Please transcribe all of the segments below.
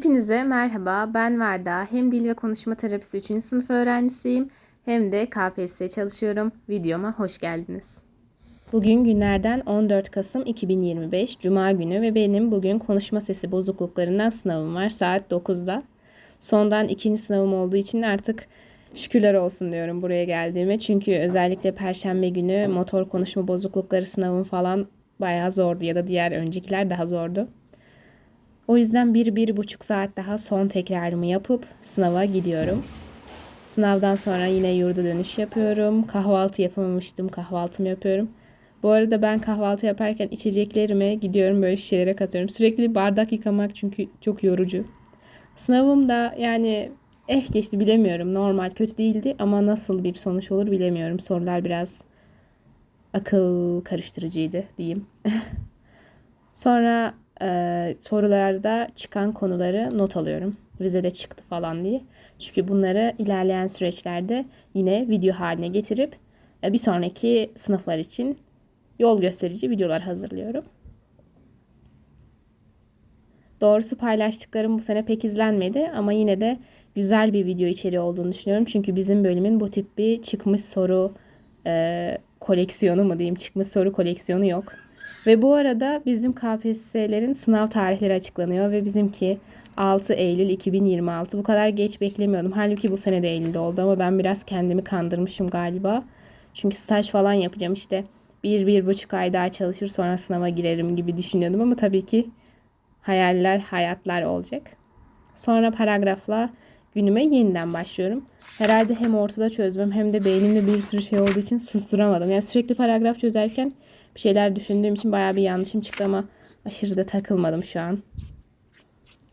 Hepinize merhaba. Ben Verda. Hem dil ve konuşma terapisi 3. sınıf öğrencisiyim hem de KPSS çalışıyorum. Videoma hoş geldiniz. Bugün günlerden 14 Kasım 2025 Cuma günü ve benim bugün konuşma sesi bozukluklarından sınavım var saat 9'da. Sondan ikinci sınavım olduğu için artık şükürler olsun diyorum buraya geldiğime. Çünkü özellikle perşembe günü motor konuşma bozuklukları sınavım falan bayağı zordu ya da diğer öncekiler daha zordu. O yüzden bir, bir buçuk saat daha son tekrarımı yapıp sınava gidiyorum. Sınavdan sonra yine yurda dönüş yapıyorum. Kahvaltı yapamamıştım. Kahvaltımı yapıyorum. Bu arada ben kahvaltı yaparken içeceklerimi gidiyorum böyle şişelere katıyorum. Sürekli bardak yıkamak çünkü çok yorucu. Sınavım da yani eh geçti bilemiyorum. Normal kötü değildi ama nasıl bir sonuç olur bilemiyorum. Sorular biraz akıl karıştırıcıydı diyeyim. Sonra e, sorularda çıkan konuları not alıyorum. Vizede çıktı falan diye. Çünkü bunları ilerleyen süreçlerde yine video haline getirip e, bir sonraki sınıflar için yol gösterici videolar hazırlıyorum. Doğrusu paylaştıklarım bu sene pek izlenmedi ama yine de güzel bir video içeriği olduğunu düşünüyorum. Çünkü bizim bölümün bu tip bir çıkmış soru e, koleksiyonu mu diyeyim çıkmış soru koleksiyonu yok. Ve bu arada bizim KPSS'lerin sınav tarihleri açıklanıyor ve bizimki 6 Eylül 2026. Bu kadar geç beklemiyordum. Halbuki bu sene de Eylül'de oldu ama ben biraz kendimi kandırmışım galiba. Çünkü staj falan yapacağım işte. Bir, bir buçuk ay daha çalışır sonra sınava girerim gibi düşünüyordum ama tabii ki hayaller, hayatlar olacak. Sonra paragrafla günüme yeniden başlıyorum. Herhalde hem ortada çözmem hem de beynimde bir sürü şey olduğu için susturamadım. Yani sürekli paragraf çözerken bir şeyler düşündüğüm için bayağı bir yanlışım çıktı ama aşırı da takılmadım şu an.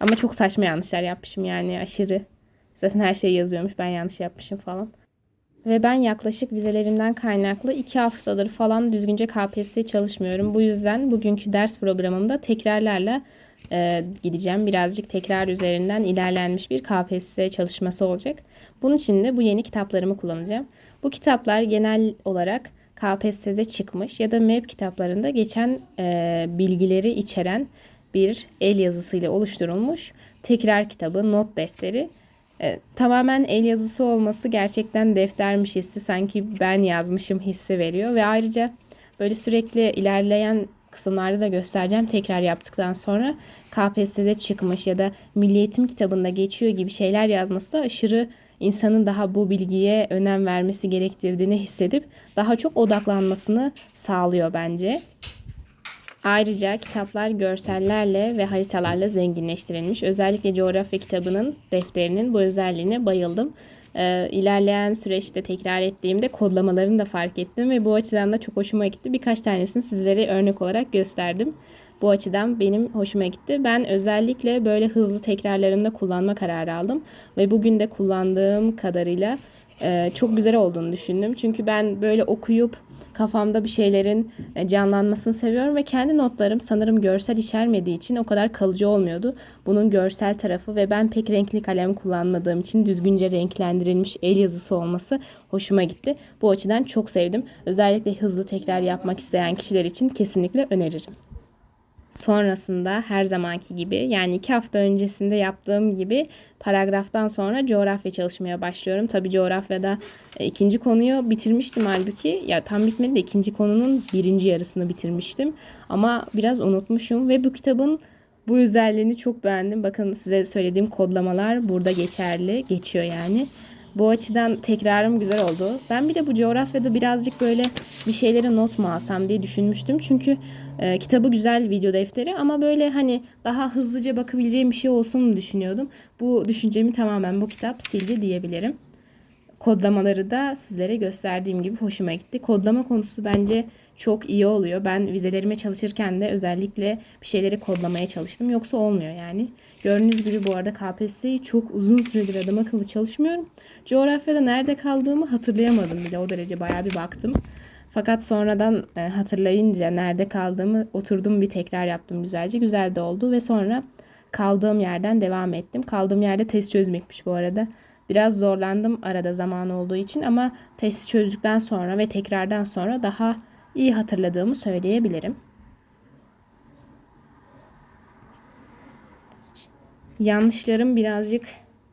Ama çok saçma yanlışlar yapmışım yani aşırı. Zaten her şey yazıyormuş ben yanlış yapmışım falan. Ve ben yaklaşık vizelerimden kaynaklı iki haftadır falan düzgünce KPSS çalışmıyorum. Bu yüzden bugünkü ders programımda tekrarlarla e, gideceğim. Birazcık tekrar üzerinden ilerlenmiş bir KPSS çalışması olacak. Bunun için de bu yeni kitaplarımı kullanacağım. Bu kitaplar genel olarak KPSS'de çıkmış ya da MEP kitaplarında geçen e, bilgileri içeren bir el yazısıyla oluşturulmuş tekrar kitabı, not defteri. E, tamamen el yazısı olması gerçekten deftermiş hissi sanki ben yazmışım hissi veriyor ve ayrıca böyle sürekli ilerleyen kısımlarda da göstereceğim tekrar yaptıktan sonra KPSS'de çıkmış ya da Milli Eğitim kitabında geçiyor gibi şeyler yazması da aşırı insanın daha bu bilgiye önem vermesi gerektirdiğini hissedip daha çok odaklanmasını sağlıyor bence. Ayrıca kitaplar görsellerle ve haritalarla zenginleştirilmiş. Özellikle coğrafya kitabının defterinin bu özelliğine bayıldım. Ee, ilerleyen süreçte tekrar ettiğimde kodlamalarını da fark ettim ve bu açıdan da çok hoşuma gitti. Birkaç tanesini sizlere örnek olarak gösterdim. Bu açıdan benim hoşuma gitti. Ben özellikle böyle hızlı tekrarlarında kullanma kararı aldım. Ve bugün de kullandığım kadarıyla e, çok güzel olduğunu düşündüm. Çünkü ben böyle okuyup kafamda bir şeylerin e, canlanmasını seviyorum ve kendi notlarım sanırım görsel içermediği için o kadar kalıcı olmuyordu. Bunun görsel tarafı ve ben pek renkli kalem kullanmadığım için düzgünce renklendirilmiş el yazısı olması hoşuma gitti. Bu açıdan çok sevdim. Özellikle hızlı tekrar yapmak isteyen kişiler için kesinlikle öneririm. Sonrasında her zamanki gibi yani iki hafta öncesinde yaptığım gibi paragraftan sonra coğrafya çalışmaya başlıyorum. Tabi coğrafyada e, ikinci konuyu bitirmiştim halbuki. Ya tam bitmedi de ikinci konunun birinci yarısını bitirmiştim. Ama biraz unutmuşum ve bu kitabın bu özelliğini çok beğendim. Bakın size söylediğim kodlamalar burada geçerli, geçiyor yani. Bu açıdan tekrarım güzel oldu. Ben bir de bu coğrafyada birazcık böyle bir şeylere not mu alsam diye düşünmüştüm. Çünkü e, kitabı güzel video defteri ama böyle hani daha hızlıca bakabileceğim bir şey olsun düşünüyordum. Bu düşüncemi tamamen bu kitap sildi diyebilirim. Kodlamaları da sizlere gösterdiğim gibi hoşuma gitti. Kodlama konusu bence çok iyi oluyor. Ben vizelerime çalışırken de özellikle bir şeyleri kodlamaya çalıştım. Yoksa olmuyor yani. Gördüğünüz gibi bu arada KPSS'yi çok uzun süredir adam akıllı çalışmıyorum. Coğrafyada nerede kaldığımı hatırlayamadım bile. O derece bayağı bir baktım. Fakat sonradan e, hatırlayınca nerede kaldığımı oturdum bir tekrar yaptım güzelce. Güzel de oldu ve sonra kaldığım yerden devam ettim. Kaldığım yerde test çözmekmiş bu arada. Biraz zorlandım arada zaman olduğu için ama test çözdükten sonra ve tekrardan sonra daha iyi hatırladığımı söyleyebilirim. Yanlışlarım birazcık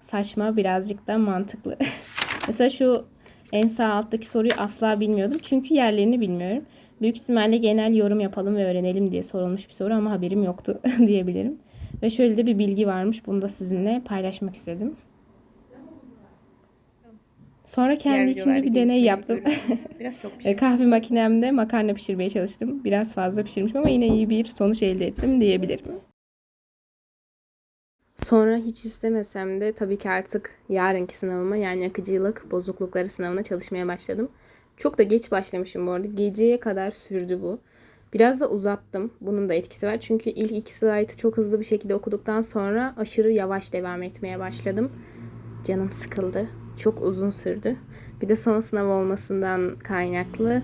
saçma, birazcık da mantıklı. Mesela şu en sağ alttaki soruyu asla bilmiyordum. Çünkü yerlerini bilmiyorum. Büyük ihtimalle genel yorum yapalım ve öğrenelim diye sorulmuş bir soru ama haberim yoktu diyebilirim. Ve şöyle de bir bilgi varmış. Bunu da sizinle paylaşmak istedim. Sonra kendi içimde bir deney yaptım. Biraz çok E, Kahve makinemde makarna pişirmeye çalıştım. Biraz fazla pişirmişim ama yine iyi bir sonuç elde ettim diyebilirim. Sonra hiç istemesem de tabii ki artık yarınki sınavıma yani akıcılık bozuklukları sınavına çalışmaya başladım. Çok da geç başlamışım bu arada. Geceye kadar sürdü bu. Biraz da uzattım. Bunun da etkisi var. Çünkü ilk iki slaytı çok hızlı bir şekilde okuduktan sonra aşırı yavaş devam etmeye başladım. Canım sıkıldı. Çok uzun sürdü. Bir de son sınav olmasından kaynaklı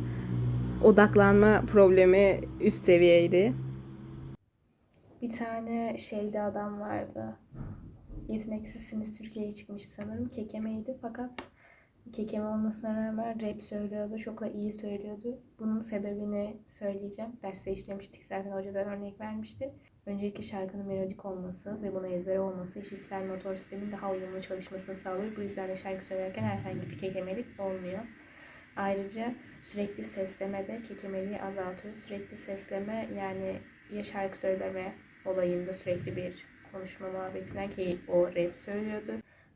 odaklanma problemi üst seviyeydi. Bir tane şeyde adam vardı. Yeteneksizsiniz Türkiye'ye çıkmış sanırım. Kekemeydi fakat kekeme olmasına rağmen rap söylüyordu. Çok da iyi söylüyordu. Bunun sebebini söyleyeceğim. Derste işlemiştik zaten hocadan örnek vermişti. Öncelikle şarkının melodik olması ve buna ezbere olması işitsel motor sistemin daha uyumlu çalışmasını sağlıyor. Bu yüzden de şarkı söylerken herhangi bir kekemelik olmuyor. Ayrıca sürekli sesleme de kekemeliği azaltıyor. Sürekli sesleme yani ya şarkı söyleme olayında sürekli bir konuşma muhabbetinden ki o rap söylüyordu.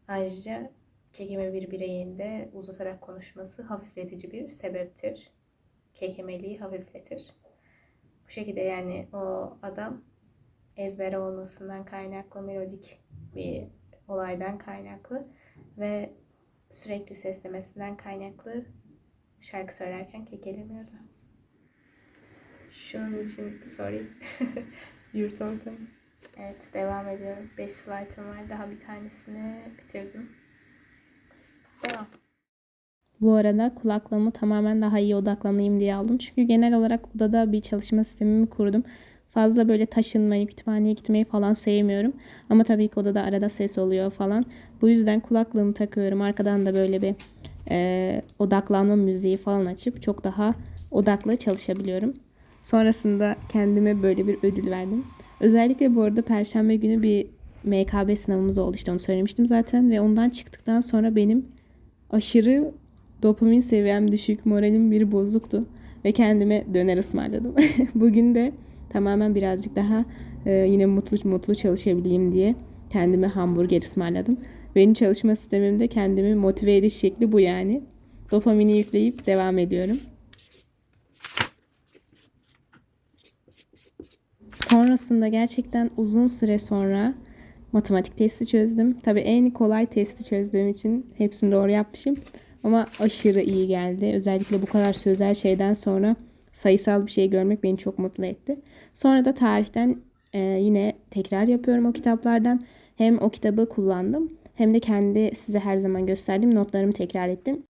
Ayrıca kekeme bir bireyin de uzatarak konuşması hafifletici bir sebeptir. Kekemeliği hafifletir. Bu şekilde yani o adam ezbere olmasından kaynaklı melodik bir olaydan kaynaklı ve sürekli seslemesinden kaynaklı şarkı söylerken kekelemiyordu. Şunun için sorry. Yurt ortam. Evet devam ediyorum. 5 slaytım var. Daha bir tanesini bitirdim. Devam. Bu arada kulaklığımı tamamen daha iyi odaklanayım diye aldım. Çünkü genel olarak odada bir çalışma sistemimi kurdum. Fazla böyle taşınmayı, kütüphaneye gitmeyi falan sevmiyorum. Ama tabii ki odada arada ses oluyor falan. Bu yüzden kulaklığımı takıyorum. Arkadan da böyle bir e, odaklanma müziği falan açıp çok daha odaklı çalışabiliyorum. Sonrasında kendime böyle bir ödül verdim. Özellikle bu arada perşembe günü bir MKB sınavımız oldu işte onu söylemiştim zaten ve ondan çıktıktan sonra benim aşırı dopamin seviyem düşük, moralim bir bozuktu ve kendime döner ısmarladım. Bugün de tamamen birazcık daha e, yine mutlu mutlu çalışabileyim diye kendime hamburger ısmarladım. Benim çalışma sistemimde kendimi motive ediş şekli bu yani. Dopamini yükleyip devam ediyorum. Sonrasında gerçekten uzun süre sonra matematik testi çözdüm. Tabii en kolay testi çözdüğüm için hepsini doğru yapmışım. Ama aşırı iyi geldi. Özellikle bu kadar sözel şeyden sonra sayısal bir şey görmek beni çok mutlu etti. Sonra da tarihten e, yine tekrar yapıyorum o kitaplardan. Hem o kitabı kullandım hem de kendi size her zaman gösterdiğim notlarımı tekrar ettim.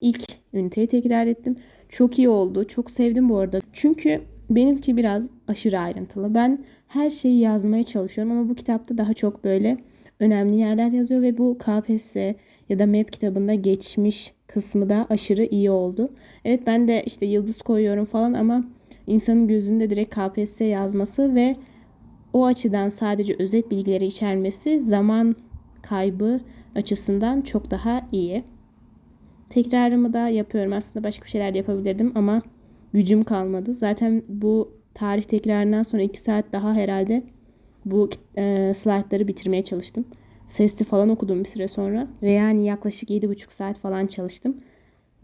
İlk üniteyi tekrar ettim. Çok iyi oldu. Çok sevdim bu arada. Çünkü benimki biraz aşırı ayrıntılı. Ben her şeyi yazmaya çalışıyorum ama bu kitapta daha çok böyle önemli yerler yazıyor ve bu KPSS ya da MEP kitabında geçmiş kısmı da aşırı iyi oldu. Evet ben de işte yıldız koyuyorum falan ama insanın gözünde direkt KPSS yazması ve o açıdan sadece özet bilgileri içermesi zaman kaybı açısından çok daha iyi. Tekrarımı da yapıyorum. Aslında başka bir şeyler yapabilirdim ama gücüm kalmadı. Zaten bu tarih tekrarından sonra 2 saat daha herhalde bu e, slaytları bitirmeye çalıştım. Sesli falan okudum bir süre sonra. Ve yani yaklaşık 7,5 saat falan çalıştım.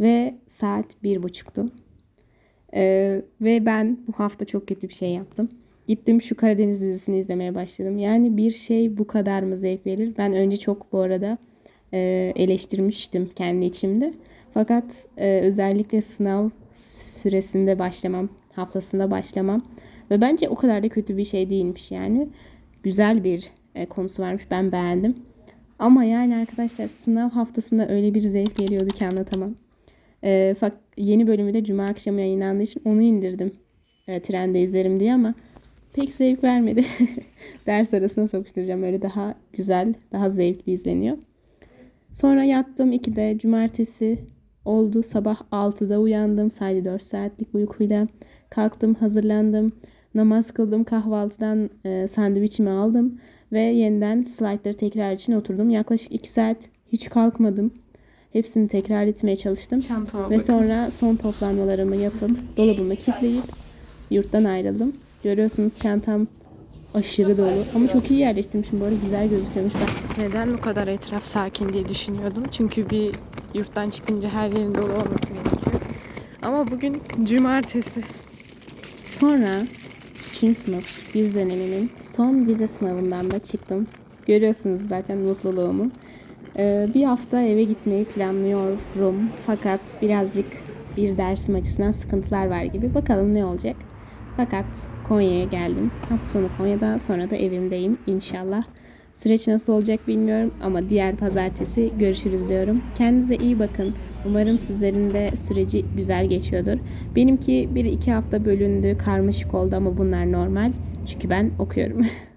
Ve saat 1,5'tu. Ee, ve ben bu hafta çok kötü bir şey yaptım. Gittim şu Karadeniz dizisini izlemeye başladım. Yani bir şey bu kadar mı zevk verir? Ben önce çok bu arada e, eleştirmiştim kendi içimde. Fakat e, özellikle sınav süresinde başlamam, haftasında başlamam ve bence o kadar da kötü bir şey değilmiş yani. Güzel bir konusu varmış. Ben beğendim. Ama yani arkadaşlar sınav haftasında öyle bir zevk veriyordu ki anlatamam. E, fakat yeni bölümü de cuma akşamı yayınlandığı için onu indirdim. E, trende izlerim diye ama pek zevk vermedi. Ders arasına sokuşturacağım. Öyle daha güzel, daha zevkli izleniyor. Sonra yattım 2'de cumartesi oldu. Sabah 6'da uyandım. Sadece 4 saatlik uykuyla kalktım, hazırlandım. Namaz kıldım, kahvaltıdan e, sandviçimi aldım ve yeniden slaytları tekrar için oturdum. Yaklaşık 2 saat hiç kalkmadım. Hepsini tekrar etmeye çalıştım. Çantama Ve sonra son toplanmalarımı yapıp dolabımı kilitleyip yurttan ayrıldım. Görüyorsunuz çantam aşırı dolu. Ama çok iyi yerleştirmişim bu arada güzel gözüküyormuş. Ben neden bu kadar etraf sakin diye düşünüyordum. Çünkü bir yurttan çıkınca her yerin dolu olması gerekiyor. Ama bugün cumartesi. Sonra 3. sınıf yüz dönemimin son vize sınavından da çıktım. Görüyorsunuz zaten mutluluğumu. Ee, bir hafta eve gitmeyi planlıyorum. Fakat birazcık bir dersim açısından sıkıntılar var gibi. Bakalım ne olacak. Fakat Konya'ya geldim. Hafta sonu Konya'da sonra da evimdeyim inşallah. Süreç nasıl olacak bilmiyorum ama diğer pazartesi görüşürüz diyorum. Kendinize iyi bakın. Umarım sizlerin de süreci güzel geçiyordur. Benimki bir iki hafta bölündü, karmaşık oldu ama bunlar normal. Çünkü ben okuyorum.